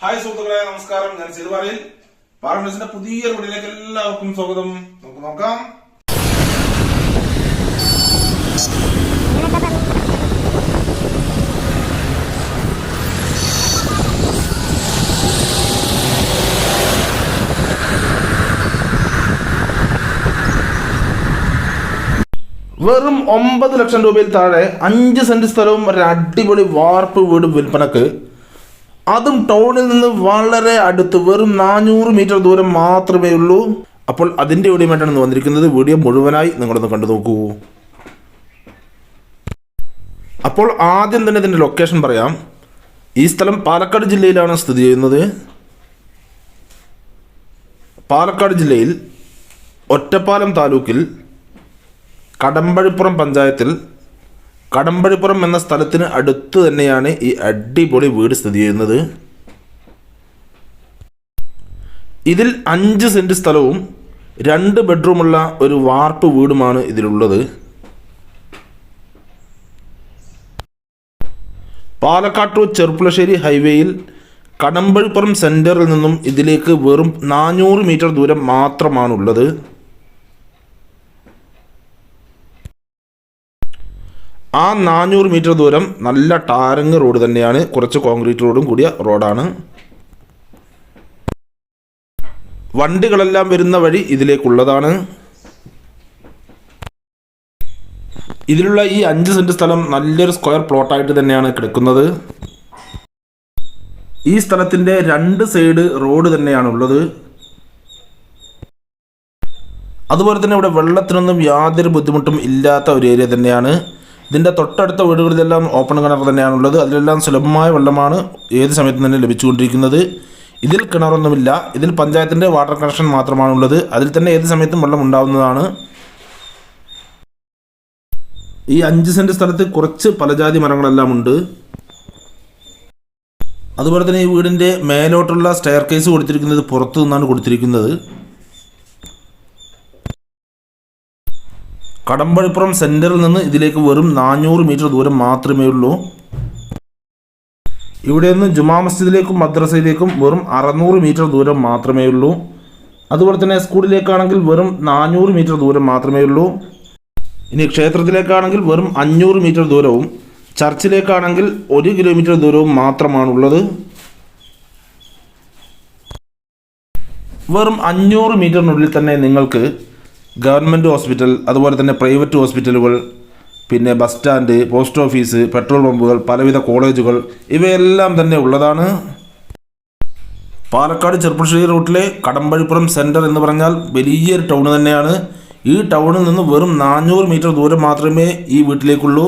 Hi സുഹൃത്തുക്കളെ നമസ്കാരം. ഞാൻ സിതുപാറയിൽ പാർലമെന്റ്സിന്റെ പുതിയ റോഡിലേക്ക് എല്ലാവർക്കും സ്വാഗതം. നമുക്ക് നോക്കാം. വെറും ഒമ്പത് ലക്ഷം രൂപയിൽ താഴെ അഞ്ച് സെന്റ് സ്ഥലവും ഒരു അടിപൊളി വാർപ്പ് വീടും വിൽപ്പനക്ക് അതും ടൗണിൽ നിന്ന് വളരെ അടുത്ത് വെറും നാനൂറ് മീറ്റർ ദൂരം മാത്രമേ ഉള്ളൂ. അപ്പോൾ അതിന്റെ വീഡിയോമായിട്ടാണ് വന്നിരിക്കുന്നത്. വീഡിയോ മുഴുവനായി നിങ്ങളൊന്ന് കണ്ടു നോക്കൂ. അപ്പോൾ ആദ്യം തന്നെ ഇതിന്റെ ലൊക്കേഷൻ പറയാം. ഈ സ്ഥലം പാലക്കാട് ജില്ലയിലാണ് സ്ഥിതി ചെയ്യുന്നത്. പാലക്കാട് ജില്ലയിൽ ഒറ്റപ്പാലം താലൂക്കിൽ കടമ്പഴിപ്പുറം പഞ്ചായത്തിൽ കടമ്പഴിപ്പുറം എന്ന സ്ഥലത്തിന് അടുത്ത് തന്നെയാണ് ഈ അടിപൊളി വീട് സ്ഥിതി ചെയ്യുന്നത്. ഇതിൽ അഞ്ച് സെന്റ് സ്ഥലവും രണ്ട് ബെഡ്റൂമുള്ള ഒരു വാർപ്പ് വീടുമാണ് ഇതിലുള്ളത്. പാലക്കാട് ടു ചെറുപ്പുളശ്ശേരി ഹൈവേയിൽ കടമ്പഴിപ്പുറം സെന്ററിൽ നിന്നും ഇതിലേക്ക് വെറും നാനൂറ് മീറ്റർ ദൂരം മാത്രമാണുള്ളത്. ആ നാനൂറ് മീറ്റർ ദൂരം നല്ല ടാരങ് റോഡ് തന്നെയാണ്. കുറച്ച് കോൺക്രീറ്റ് റോഡും കൂടിയ റോഡാണ്. വണ്ടികളെല്ലാം വരുന്ന വഴി ഇതിലേക്കുള്ളതാണ്. ഇതിലുള്ള ഈ അഞ്ച് സെന്റ് സ്ഥലം നല്ലൊരു സ്ക്വയർ പ്ലോട്ടായിട്ട് തന്നെയാണ് കിടക്കുന്നത്. ഈ സ്ഥലത്തിന്റെ രണ്ട് സൈഡ് റോഡ് തന്നെയാണ് ഉള്ളത് അതുപോലെ തന്നെ ഇവിടെ വെള്ളത്തിനൊന്നും യാതൊരു ബുദ്ധിമുട്ടും ഇല്ലാത്ത ഒരു ഏരിയ തന്നെയാണ്. ഇതിന്റെ തൊട്ടടുത്ത വീടുകളിലെല്ലാം ഓപ്പൺ കിണർ തന്നെയാണുള്ളത്. അതിലെല്ലാം സുലഭമായ വെള്ളമാണ് ഏത് സമയത്തും തന്നെ ലഭിച്ചുകൊണ്ടിരിക്കുന്നത്. ഇതിൽ കിണറൊന്നുമില്ല. ഇതിൽ പഞ്ചായത്തിന്റെ വാട്ടർ കണക്ഷൻ മാത്രമാണുള്ളത്. അതിൽ തന്നെ ഏത് സമയത്തും വെള്ളം ഉണ്ടാവുന്നതാണ്. ഈ അഞ്ച് സെന്റ് സ്ഥലത്ത് കുറച്ച് പലജാതി മരങ്ങളെല്ലാം ഉണ്ട്. അതുപോലെ തന്നെ ഈ വീടിന്റെ മേലോട്ടുള്ള സ്റ്റെയർ കേസ് കൊടുത്തിരിക്കുന്നത് പുറത്തു നിന്നാണ് കൊടുത്തിരിക്കുന്നത്. കടമ്പഴിപ്പുറം സെന്ററിൽ നിന്ന് ഇതിലേക്ക് വെറും നാനൂറ് മീറ്റർ ദൂരം മാത്രമേ ഉള്ളൂ. ഇവിടെ നിന്ന് ജുമാ മസ്ജിദിലേക്കും മദ്രസയിലേക്കും വെറും അറുന്നൂറ് മീറ്റർ ദൂരം മാത്രമേ ഉള്ളൂ. അതുപോലെ തന്നെ സ്കൂളിലേക്കാണെങ്കിൽ വെറും നാനൂറ് മീറ്റർ ദൂരം മാത്രമേ ഉള്ളൂ. ഇനി ക്ഷേത്രത്തിലേക്കാണെങ്കിൽ വെറും അഞ്ഞൂറ് മീറ്റർ ദൂരവും ചർച്ചിലേക്കാണെങ്കിൽ ഒരു കിലോമീറ്റർ ദൂരവും മാത്രമാണുള്ളത്. വെറും അഞ്ഞൂറ് മീറ്ററിനുള്ളിൽ തന്നെ നിങ്ങൾക്ക് ഗവൺമെന്റ് ഹോസ്പിറ്റൽ അതുപോലെ തന്നെ പ്രൈവറ്റ് ഹോസ്പിറ്റലുകൾ പിന്നെ bus stand post office petrol പമ്പുകൾ പലവിധ കോളേജുകൾ ഇവയെല്ലാം തന്നെ ഉള്ളതാണ്. പാലക്കാട് ചെറുപ്പുശ്ശേരി റൂട്ടിലെ കടമ്പഴിപ്പുറം സെന്റർ എന്ന് പറഞ്ഞാൽ വലിയൊരു ടൗൺ തന്നെയാണ്. ഈ ടൗണിൽ നിന്ന് വെറും നാനൂറ് മീറ്റർ ദൂരം മാത്രമേ ഈ വീട്ടിലേക്കുള്ളൂ.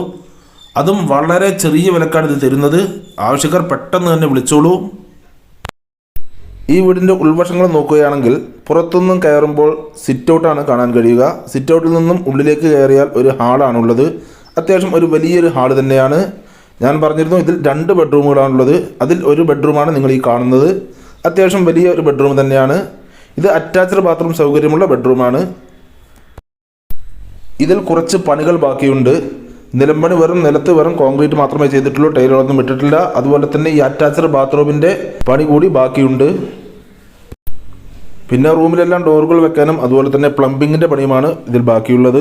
അതും വളരെ ചെറിയ വിലക്കാണ് ഇത് തരുന്നത്. ആവശ്യക്കാർ പെട്ടെന്ന് തന്നെ വിളിച്ചോളൂ. ഈ വീടിന്റെ ഉൾവശങ്ങൾ നോക്കുകയാണെങ്കിൽ പുറത്തുനിന്നും കയറുമ്പോൾ സിറ്റ് ഔട്ടാണ് കാണാൻ കഴിയുക. സിറ്റ് ഔട്ടിൽ നിന്നും ഉള്ളിലേക്ക് കയറിയാൽ ഒരു ഹാളാണുള്ളത് അത്യാവശ്യം ഒരു വലിയൊരു ഹാൾ തന്നെയാണ്. ഞാൻ പറഞ്ഞിരുന്നു ഇതിൽ രണ്ട് ബെഡ്റൂമുകളാണുള്ളത് അതിൽ ഒരു ബെഡ്റൂമാണ് നിങ്ങൾ ഈ കാണുന്നത്. അത്യാവശ്യം വലിയ ഒരു ബെഡ്റൂം തന്നെയാണ്. ഇത് അറ്റാച്ച്ഡ് ബാത്റൂം സൗകര്യമുള്ള ബെഡ്റൂമാണ്. ഇതിൽ കുറച്ച് പണികൾ ബാക്കിയുണ്ട്. നിലമ്പണി വെറും നിലത്ത് വെറും കോൺക്രീറ്റ് മാത്രമേ ചെയ്തിട്ടുള്ളൂ. ടൈലുകളൊന്നും ഇട്ടിട്ടില്ല. അതുപോലെ തന്നെ ഈ അറ്റാച്ച്ഡ് ബാത്റൂമിന്റെ പണി കൂടി ബാക്കിയുണ്ട്. പിന്നെ റൂമിലെല്ലാം ഡോറുകൾ വെക്കാനും അതുപോലെ തന്നെ പ്ലംബിങ്ങിന്റെ പണിയുമാണ് ഇതിൽ ബാക്കിയുള്ളത്.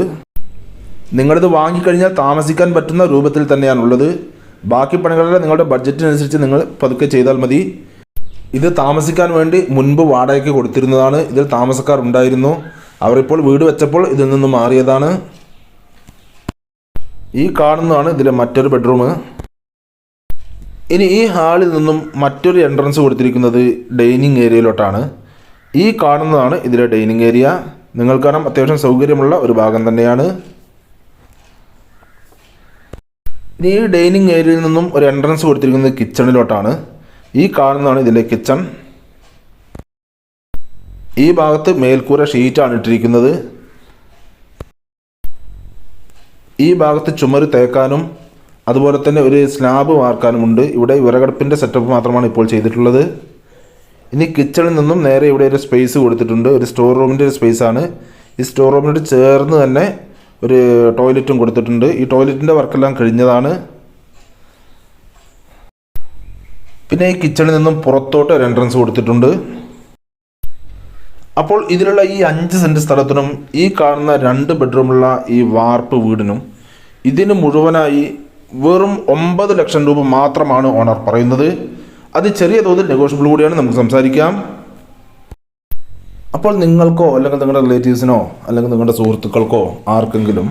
നിങ്ങളിത് വാങ്ങിക്കഴിഞ്ഞാൽ താമസിക്കാൻ പറ്റുന്ന രൂപത്തിൽ തന്നെയാണുള്ളത്. ബാക്കി പണികളെല്ലാം നിങ്ങളുടെ ബഡ്ജറ്റിനനുസരിച്ച് നിങ്ങൾ പതുക്കെ ചെയ്താൽ മതി. ഇത് താമസിക്കാൻ വേണ്ടി മുൻപ് വാടകയ്ക്ക് കൊടുത്തിരുന്നതാണ്. ഇതിൽ താമസക്കാർ ഉണ്ടായിരുന്നു. അവരിപ്പോൾ വീട് വെച്ചപ്പോൾ ഇതിൽ നിന്ന് മാറിയതാണ്. ഈ കാണുന്നതാണ് ഇതിലെ മറ്റൊരു ബെഡ്റൂം. ഇനി ഈ ഹാളിൽ നിന്നും മറ്റൊരു എൻട്രൻസ് കൊടുത്തിരിക്കുന്നത് ഡൈനിങ് ഏരിയയിലോട്ടാണ്. ഈ കാണുന്നതാണ് ഇതിലെ ഡൈനിങ് ഏരിയ. നിങ്ങൾക്കാണ് കാണാം അത്യാവശ്യം സൗകര്യമുള്ള ഒരു ഭാഗം തന്നെയാണ്. ഈ ഡൈനിങ് ഏരിയയിൽ നിന്നും ഒരു എൻട്രൻസ് കൊടുത്തിരിക്കുന്നത് കിച്ചണിലോട്ടാണ് ഈ കാണുന്നതാണ് ഇതിന്റെ കിച്ചൺ ഈ ഭാഗത്ത് മേൽക്കൂര ഷീറ്റാണ് ഇട്ടിരിക്കുന്നത്. ഈ ഭാഗത്ത് ചുമര് തേക്കാനും അതുപോലെ തന്നെ ഒരു സ്ലാബ് വാർക്കാനുമുണ്ട്. ഇവിടെ വിറകടുപ്പിന്റെ സെറ്റപ്പ് മാത്രമാണ് ഇപ്പോൾ ചെയ്തിട്ടുള്ളത്. ഇനി കിച്ചണിൽ നിന്നും നേരെ ഇവിടെ ഒരു സ്പേസ് കൊടുത്തിട്ടുണ്ട്. ഒരു സ്റ്റോർ റൂമിന്റെ ഒരു സ്പേസാണ് ഈ സ്റ്റോർ റൂമിനോട് ചേർന്ന് തന്നെ ഒരു ടോയ്ലറ്റും കൊടുത്തിട്ടുണ്ട്. ഈ ടോയ്ലറ്റിന്റെ വർക്കെല്ലാം കഴിഞ്ഞതാണ്. പിന്നെ ഈ കിച്ചണിൽ നിന്നും പുറത്തോട്ട് ഒരു എൻട്രൻസ് കൊടുത്തിട്ടുണ്ട്. അപ്പോൾ ഇതിലുള്ള ഈ അഞ്ച് സെന്റ് സ്ഥലത്തിനും ഈ കാണുന്ന രണ്ട് ബെഡ്റൂമുള്ള ഈ വാർപ്പ് വീടിനും ഇതിന് മുഴുവനായി വെറും ഒമ്പത് ലക്ഷം രൂപ മാത്രമാണ് ഓണർ പറയുന്നത്. അത് ചെറിയ തോതിൽ നെഗോഷ്യബിൾ കൂടിയാണ് നമുക്ക് സംസാരിക്കാം. അപ്പോൾ നിങ്ങൾക്കോ അല്ലെങ്കിൽ നിങ്ങളുടെ റിലേറ്റീവ്സിനോ അല്ലെങ്കിൽ നിങ്ങളുടെ സുഹൃത്തുക്കൾക്കോ ആർക്കെങ്കിലും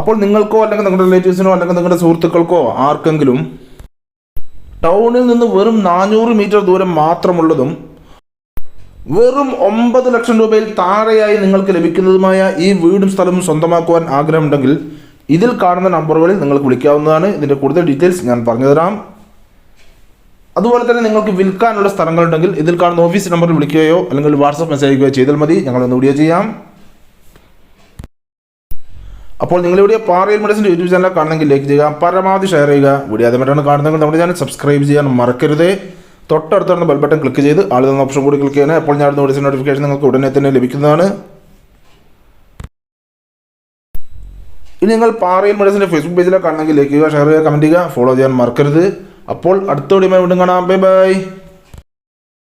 അപ്പോൾ നിങ്ങൾക്കോ അല്ലെങ്കിൽ നിങ്ങളുടെ റിലേറ്റീവ്സിനോ അല്ലെങ്കിൽ നിങ്ങളുടെ സുഹൃത്തുക്കൾക്കോ ആർക്കെങ്കിലും ടൗണിൽ നിന്ന് വെറും നാനൂറ് മീറ്റർ ദൂരം മാത്രമുള്ളതും വെറും ഒമ്പത് ലക്ഷം രൂപയിൽ താഴെയായി നിങ്ങൾക്ക് ലഭിക്കുന്നതുമായ ഈ വീടും സ്ഥലവും സ്വന്തമാക്കുവാൻ ആഗ്രഹമുണ്ടെങ്കിൽ ഇതിൽ കാണുന്ന നമ്പറുകളിൽ നിങ്ങൾക്ക് വിളിക്കാവുന്നതാണ്. ഇതിന്റെ കൂടുതൽ ഡീറ്റെയിൽസ് ഞാൻ പറഞ്ഞുതരാം. അതുപോലെ തന്നെ നിങ്ങൾക്ക് വിൽക്കാനുള്ള സ്ഥലങ്ങളുണ്ടെങ്കിൽ ഇതിൽ കാണുന്ന ഓഫീസ് നമ്പറിൽ വിളിക്കുകയോ അല്ലെങ്കിൽ വാട്സപ്പ് മെസ്സേജ് അയക്കുകയോ ചെയ്താൽ മതി. ഞങ്ങളൊന്ന് വീഡിയോ ചെയ്യാം. അപ്പോൾ നിങ്ങളിവിടെ പാറയിൽ മെഡിസിന്റെ യൂട്യൂബ് ചാനൽ കാണണമെങ്കിൽ ലൈക്ക് ചെയ്യുക പരമാവധി ഷെയർ ചെയ്യുക. വീഡിയോ ആദ്യമായിട്ടാണ് കാണുന്നതെങ്കിൽ നമ്മുടെ ചാനൽ സബ്സ്ക്രൈബ് ചെയ്യാൻ മറക്കരുത്. തൊട്ടടുത്തുള്ള ബെൽ ബട്ടൺ ക്ലിക്ക് ചെയ്ത് ആൾ തന്ന ഓപ്ഷൻ കൂടി ക്ലിക്ക് ചെയ്യാൻ അപ്പോൾ ഞാൻ നോട്ടീസ് നോട്ടിഫിക്കേഷൻ നിങ്ങൾക്ക് ഉടനെ തന്നെ ലഭിക്കുന്നതാണ്. ഇനി നിങ്ങൾ പാറയിൽ മെഡിസിന്റെ ഫേസ്ബുക്ക് പേജിലെ കാണണമെങ്കിൽ ലൈക്ക് ചെയ്യുക ഷെയർ ചെയ്യുക കമന്റ് ചെയ്യുക. ഫോളോ ചെയ്യാൻ മറക്കരുത്. അപ്പോൾ അടുത്ത വീഡിയോ വീണ്ടും കാണാം. Bye bye